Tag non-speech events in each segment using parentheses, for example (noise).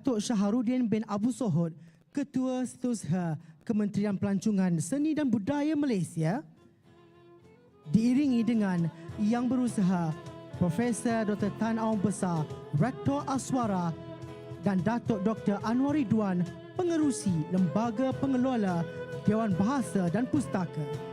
Datuk Syaharudin bin Abu Sohod, Ketua Setusha Kementerian Pelancongan Seni dan Budaya Malaysia, diiringi dengan Yang Berusaha Profesor Dr. Tan Aung Besar, Rektor Aswara dan Datuk Dr. Anwar Ridwan, Pengerusi Lembaga Pengelola Dewan Bahasa dan Pustaka.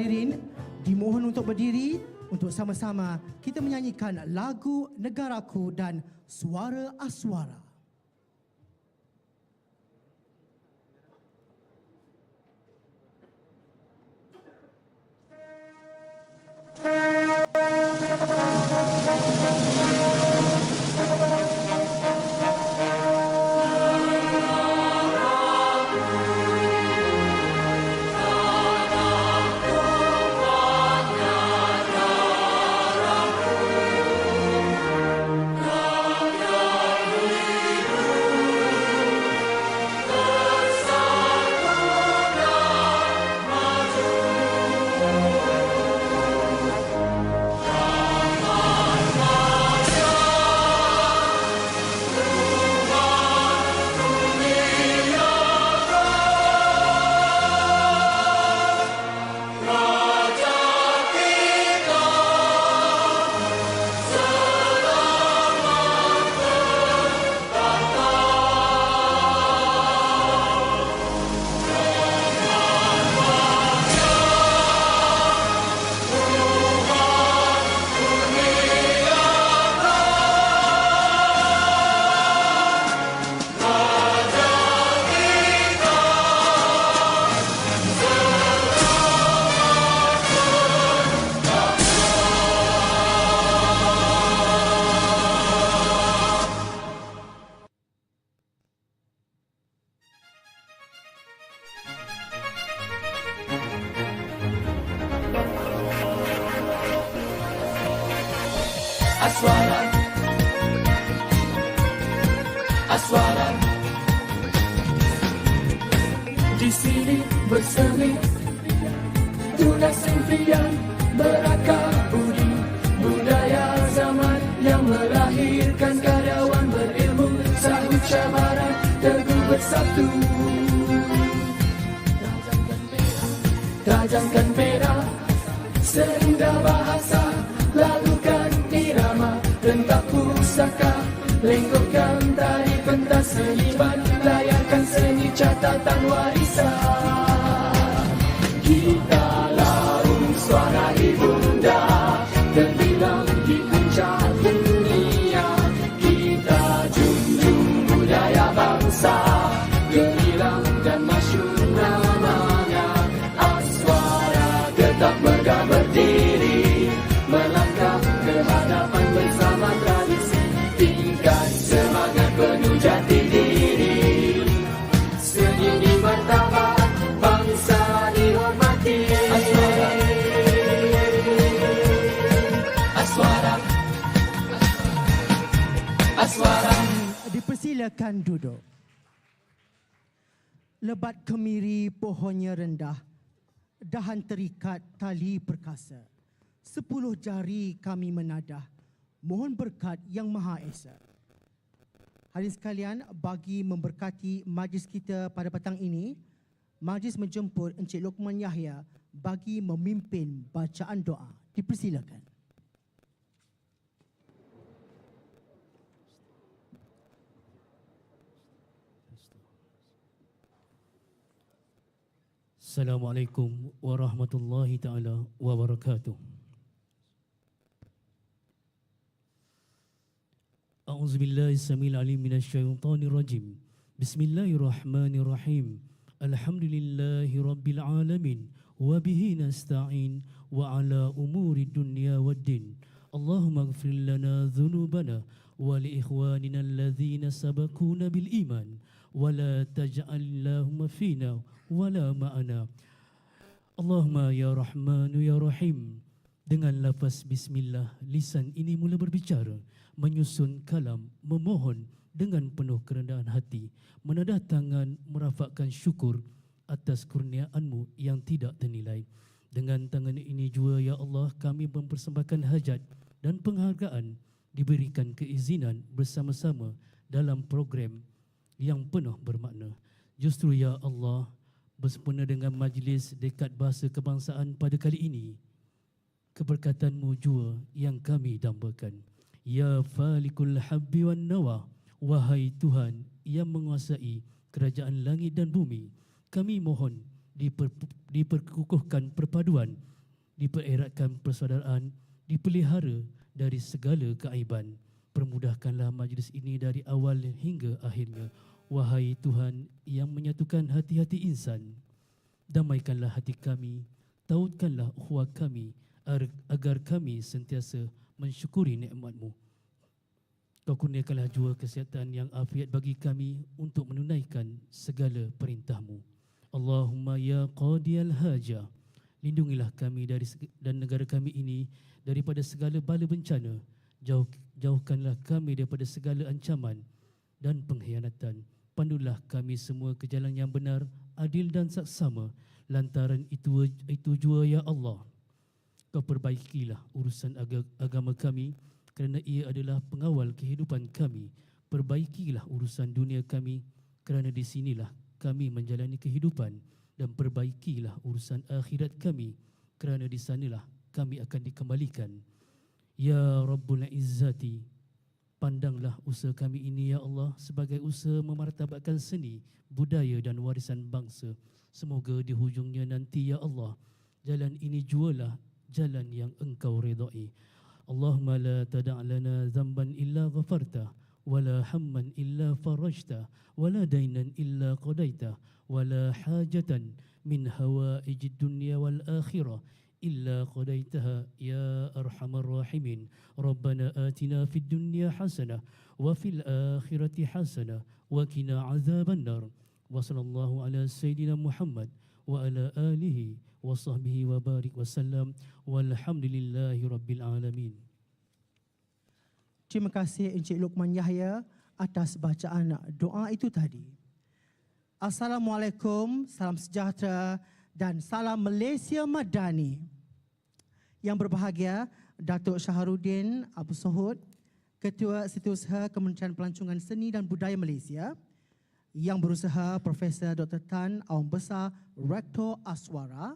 Hadirin, dimohon untuk berdiri untuk sama-sama kita menyanyikan lagu Negaraku dan Suara Aswara. Aswara. Aswara. Di sini bersemi. Tunas impian berakar budi. Budaya zaman yang melahirkan karyawan berilmu. Sahut cabaran teguh bersatu. Tajamkan pera seindah bahasa Lalukan pusaka Lenggokkan tari pentas seiban Layarkan seni catatan warisan Aswara Dipersilakan duduk. Lebat kemiri pohonnya rendah, dahan terikat tali perkasa. Sepuluh jari kami menadah, mohon berkat yang Maha Esa. Hadirin sekalian, bagi memberkati majlis kita pada petang ini, majlis menjemput Encik Lokman Yahya bagi memimpin bacaan doa. Dipersilakan. Assalamualaikum warahmatullahi taala wabarakatuh. A'udzu billahi samil alim minasy syaithanir rajim. Bismillahirrahmanirrahim. Alhamdulillahi rabbil alamin wa bihi nasta'in wa ala umuri dunya waddin. Allahumma ighfir lana dhunubana wa li ikhwanina alladhina sabakuna bil iman. ولا تجعل اللهم فينا ولا معنا اللهم يا رحمن يا رحيم Dengan lafaz bismillah, lisan ini mula berbicara, menyusun kalam, memohon dengan penuh kerendahan hati, menadah tangan merafakkan syukur atas kurniaanmu yang tidak ternilai. Dengan tangan ini jua, Ya Allah, kami mempersembahkan hajat dan penghargaan diberikan keizinan bersama-sama dalam program yang penuh bermakna. Justru Ya Allah, bersempena dengan majlis dekat bahasa kebangsaan pada kali ini, keberkatanmu jua yang kami dambakan. Ya falikul habbi wan nawa, wahai Tuhan yang menguasai kerajaan langit dan bumi, kami mohon diper, diperkukuhkan perpaduan, dipereratkan persaudaraan, dipelihara dari segala keaiban. Permudahkanlah majlis ini dari awal hingga akhirnya. Wahai Tuhan yang menyatukan hati-hati insan, damaikanlah hati kami, tautkanlah ukhuwah kami ar- agar kami sentiasa mensyukuri nikmatmu. Kau kurniakanlah jua kesihatan yang afiat bagi kami untuk menunaikan segala perintahmu. Allahumma ya qadiyal haja, lindungilah kami dari dan negara kami ini daripada segala bala bencana. Jauh, jauhkanlah kami daripada segala ancaman dan pengkhianatan. Pandulah kami semua ke jalan yang benar, adil dan saksama. Lantaran itu itu jua ya Allah. Kau perbaikilah urusan aga- agama kami kerana ia adalah pengawal kehidupan kami. Perbaikilah urusan dunia kami kerana di sinilah kami menjalani kehidupan dan perbaikilah urusan akhirat kami kerana di sanalah kami akan dikembalikan. Ya Rabbul Izzati, pandanglah usaha kami ini ya Allah sebagai usaha memartabatkan seni, budaya dan warisan bangsa. Semoga di hujungnya nanti ya Allah, jalan ini jualah jalan yang engkau redai. Allahumma la tada' lana dhanban illa ghafarta ولا هما إلا فرجته ولا دينا إلا قضيته ولا حاجة من هوائج الدنيا والآخرة إلا قضيتها يا أرحم الراحمين ربنا آتنا في الدنيا حسنة وفي الآخرة حسنة وقنا عذاب النار وصلى الله على سيدنا محمد وعلى آله وصحبه وبارك وسلم والحمد لله رب العالمين Terima kasih Encik Luqman Yahya atas bacaan doa itu tadi. Assalamualaikum, salam sejahtera dan salam Malaysia Madani. Yang berbahagia, Datuk Syaharuddin Abu Sohud, Ketua Setiausaha Kementerian Pelancongan Seni dan Budaya Malaysia, yang berusaha Profesor Dr. Tan Awam Besar, Rektor Aswara,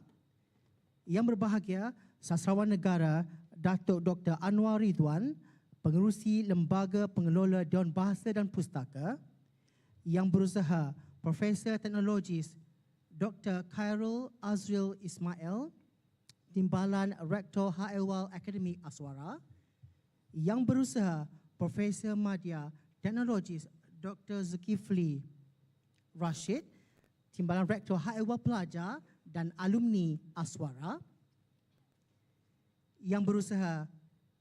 yang berbahagia Sastrawan Negara Datuk Dr. Anwar Ridwan, Pengerusi Lembaga Pengelola Dewan Bahasa dan Pustaka, yang berusaha Profesor Teknologis Dr. Khairul Azril Ismail, Timbalan Rektor HLWAL Akademik Aswara, yang berusaha Profesor Madya Teknologis Dr. Zulkifli Rashid, Timbalan Rektor HLWAL Pelajar dan Alumni Aswara, yang berusaha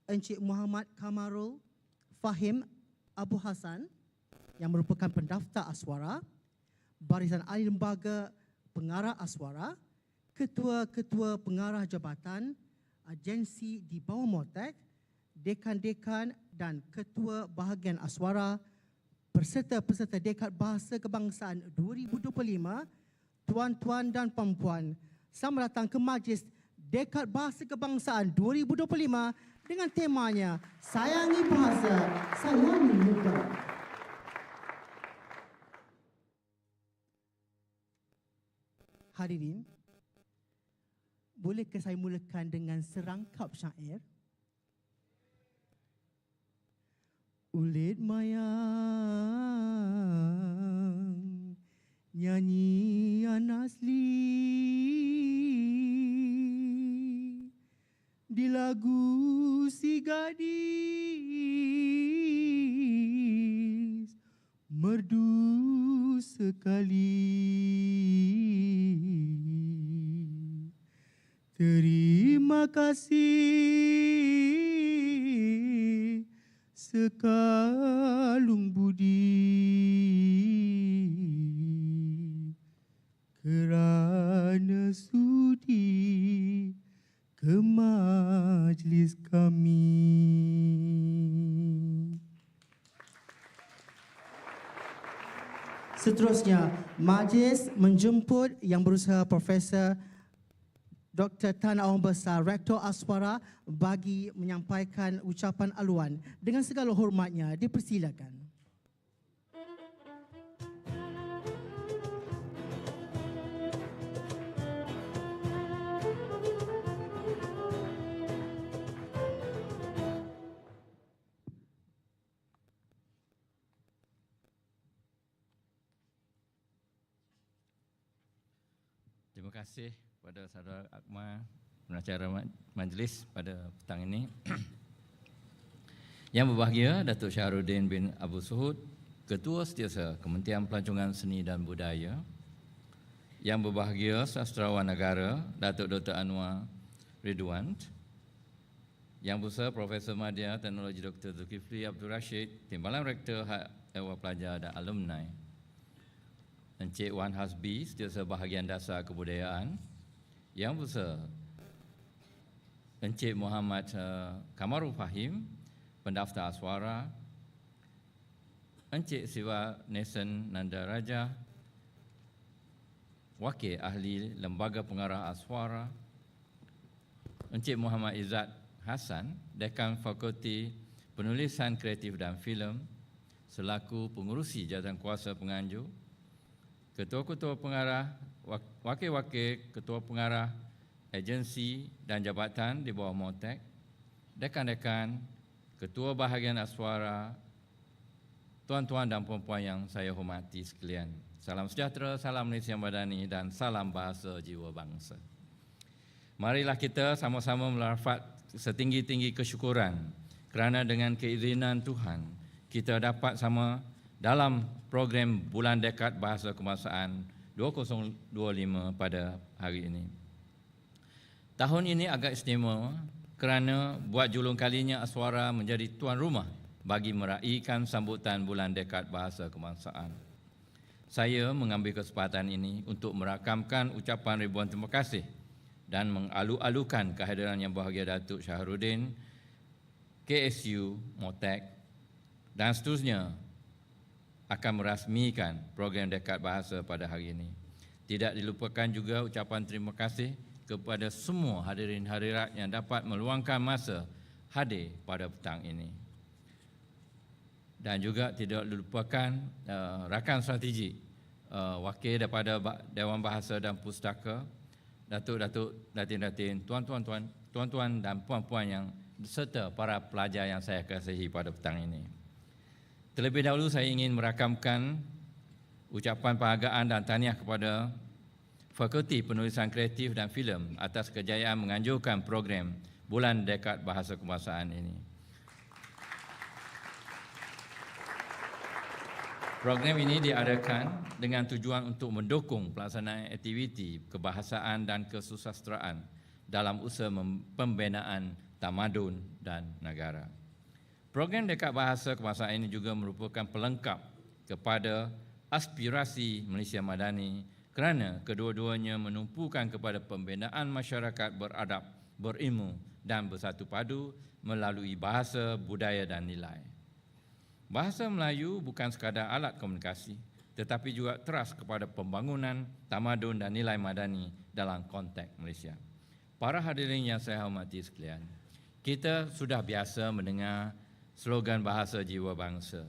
Encik Muhammad Kamarul Fahim Abu Hassan yang merupakan pendaftar Aswara, Barisan Ahli Lembaga Pengarah Aswara, Ketua-Ketua Pengarah Jabatan, Agensi di bawah Motek, Dekan-Dekan dan Ketua Bahagian Aswara, peserta-peserta Dekad Bahasa Kebangsaan 2025, tuan-tuan dan puan-puan, selamat datang ke majlis Dekad Bahasa Kebangsaan 2025 dengan temanya Sayangi Bahasa, Sayangi Muka. Hadirin, bolehkah saya mulakan dengan serangkap syair? Ulit mayang nyanyian asli di lagu si gadis merdu sekali. Kasih sekalung budi kerana sudi ke majlis kami. Seterusnya, majlis menjemput yang berusaha Profesor Dr. Tan Awang Besar, Rektor Aswara bagi menyampaikan ucapan aluan. Dengan segala hormatnya, dipersilakan. Terima kasih kepada saudara Akmal pengacara ma- majlis pada petang ini. (clears throat) Yang berbahagia Datuk Syahrudin bin Abu Suhud, Ketua Setiausaha Kementerian Pelancongan Seni dan Budaya. Yang berbahagia Sastrawan Negara Datuk Dr. Anwar Ridwan. Yang berusaha Profesor Madya Teknologi Dr. Zulkifli Abdul Rashid, Timbalan Rektor Hak Ehwal Pelajar dan Alumni. Encik Wan Hasbi, Setiausaha Bahagian Dasar Kebudayaan, yang besar Encik Muhammad uh, Kamarul Fahim, Pendaftar Aswara, Encik Nesen Nanda Raja, Wakil Ahli Lembaga Pengarah Aswara, Encik Muhammad Izzat Hassan, Dekan Fakulti Penulisan Kreatif dan Filem, selaku pengurusi jawatan kuasa penganjur, ketua-ketua pengarah, wakil-wakil ketua pengarah agensi dan jabatan di bawah Motek, dekan-dekan, ketua bahagian aswara, tuan-tuan dan puan-puan yang saya hormati sekalian. Salam sejahtera, salam Malaysia Madani dan salam bahasa jiwa bangsa. Marilah kita sama-sama melafat setinggi-tinggi kesyukuran kerana dengan keizinan Tuhan kita dapat sama dalam program Bulan Dekat Bahasa Kebangsaan 2025 pada hari ini. Tahun ini agak istimewa kerana buat julung kalinya Aswara menjadi tuan rumah bagi meraihkan sambutan Bulan Dekat Bahasa Kebangsaan. Saya mengambil kesempatan ini untuk merakamkan ucapan ribuan terima kasih dan mengalu-alukan kehadiran yang bahagia Datuk Syahrudin, KSU, Motek dan seterusnya akan merasmikan program dekat bahasa pada hari ini. Tidak dilupakan juga ucapan terima kasih kepada semua hadirin hadirat yang dapat meluangkan masa hadir pada petang ini. Dan juga tidak dilupakan uh, rakan strategi uh, wakil daripada Dewan Bahasa dan Pustaka, datuk-datuk, datin-datin, tuan-tuan, tuan-tuan dan puan-puan yang serta para pelajar yang saya kasihi pada petang ini. Terlebih dahulu saya ingin merakamkan ucapan penghargaan dan tahniah kepada Fakulti Penulisan Kreatif dan Filem atas kejayaan menganjurkan program Bulan Dekat Bahasa Kebangsaan ini. Program ini diadakan dengan tujuan untuk mendukung pelaksanaan aktiviti kebahasaan dan kesusasteraan dalam usaha pembinaan tamadun dan negara. Program dekat bahasa kebangsaan ini juga merupakan pelengkap kepada aspirasi Malaysia Madani kerana kedua-duanya menumpukan kepada pembinaan masyarakat beradab, berilmu dan bersatu padu melalui bahasa, budaya dan nilai. Bahasa Melayu bukan sekadar alat komunikasi tetapi juga teras kepada pembangunan tamadun dan nilai madani dalam konteks Malaysia. Para hadirin yang saya hormati sekalian, kita sudah biasa mendengar slogan bahasa jiwa bangsa.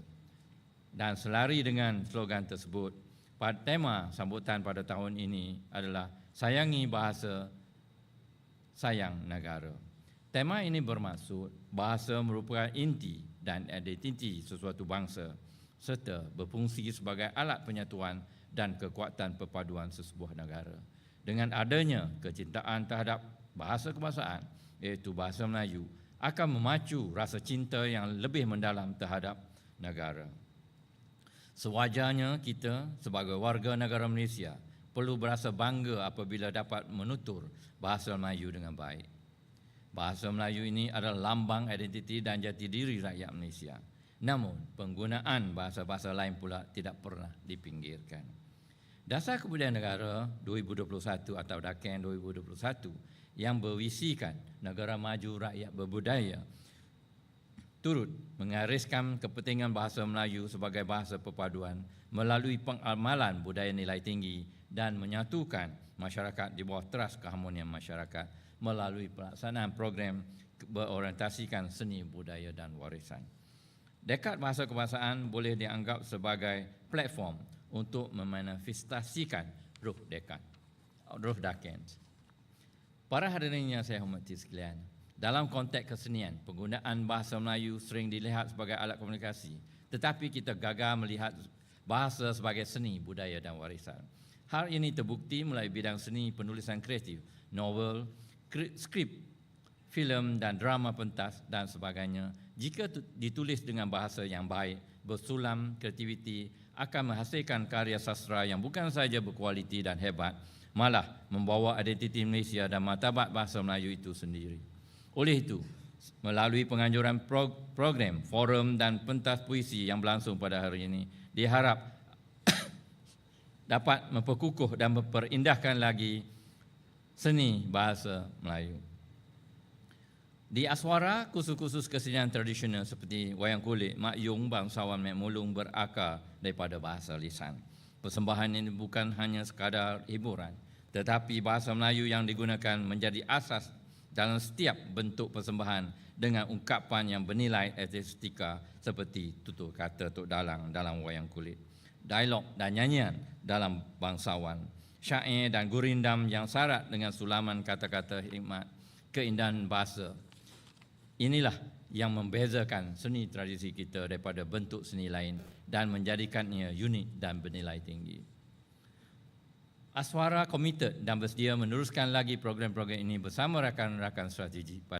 Dan selari dengan slogan tersebut, tema sambutan pada tahun ini adalah sayangi bahasa, sayang negara. Tema ini bermaksud bahasa merupakan inti dan identiti sesuatu bangsa serta berfungsi sebagai alat penyatuan dan kekuatan perpaduan sesebuah negara. Dengan adanya kecintaan terhadap bahasa kebangsaan iaitu bahasa Melayu akan memacu rasa cinta yang lebih mendalam terhadap negara. Sewajarnya kita sebagai warga negara Malaysia perlu berasa bangga apabila dapat menutur bahasa Melayu dengan baik. Bahasa Melayu ini adalah lambang identiti dan jati diri rakyat Malaysia. Namun, penggunaan bahasa-bahasa lain pula tidak pernah dipinggirkan. Dasar Kebudayaan Negara 2021 atau DAKEN 2021 yang berwisikan negara maju rakyat berbudaya turut mengariskan kepentingan bahasa Melayu sebagai bahasa perpaduan melalui pengamalan budaya nilai tinggi dan menyatukan masyarakat di bawah teras keharmonian masyarakat melalui pelaksanaan program berorientasikan seni budaya dan warisan. Dekat bahasa kebangsaan boleh dianggap sebagai platform untuk memanifestasikan ruh dekat, ruh daken. Para hadirin yang saya hormati sekalian, dalam konteks kesenian, penggunaan bahasa Melayu sering dilihat sebagai alat komunikasi, tetapi kita gagal melihat bahasa sebagai seni, budaya dan warisan. Hal ini terbukti melalui bidang seni penulisan kreatif, novel, skrip, filem dan drama pentas dan sebagainya. Jika ditulis dengan bahasa yang baik, bersulam kreativiti akan menghasilkan karya sastra yang bukan sahaja berkualiti dan hebat, malah membawa identiti Malaysia dan martabat bahasa Melayu itu sendiri. Oleh itu, melalui penganjuran program, forum dan pentas puisi yang berlangsung pada hari ini, diharap (coughs) dapat memperkukuh dan memperindahkan lagi seni bahasa Melayu. Di Aswara, khusus-khusus kesenian tradisional seperti wayang kulit, mak yung, bangsawan mek mulung berakar daripada bahasa lisan. Persembahan ini bukan hanya sekadar hiburan, tetapi bahasa Melayu yang digunakan menjadi asas dalam setiap bentuk persembahan dengan ungkapan yang bernilai estetika seperti tutur kata Tok Dalang dalam wayang kulit, dialog dan nyanyian dalam bangsawan, syair dan gurindam yang syarat dengan sulaman kata-kata hikmat, keindahan bahasa, Inilah yang membezakan seni tradisi kita daripada bentuk seni lain dan menjadikannya unik dan bernilai tinggi. Aswara komited dan bersedia meneruskan lagi program-program ini bersama rakan-rakan strategi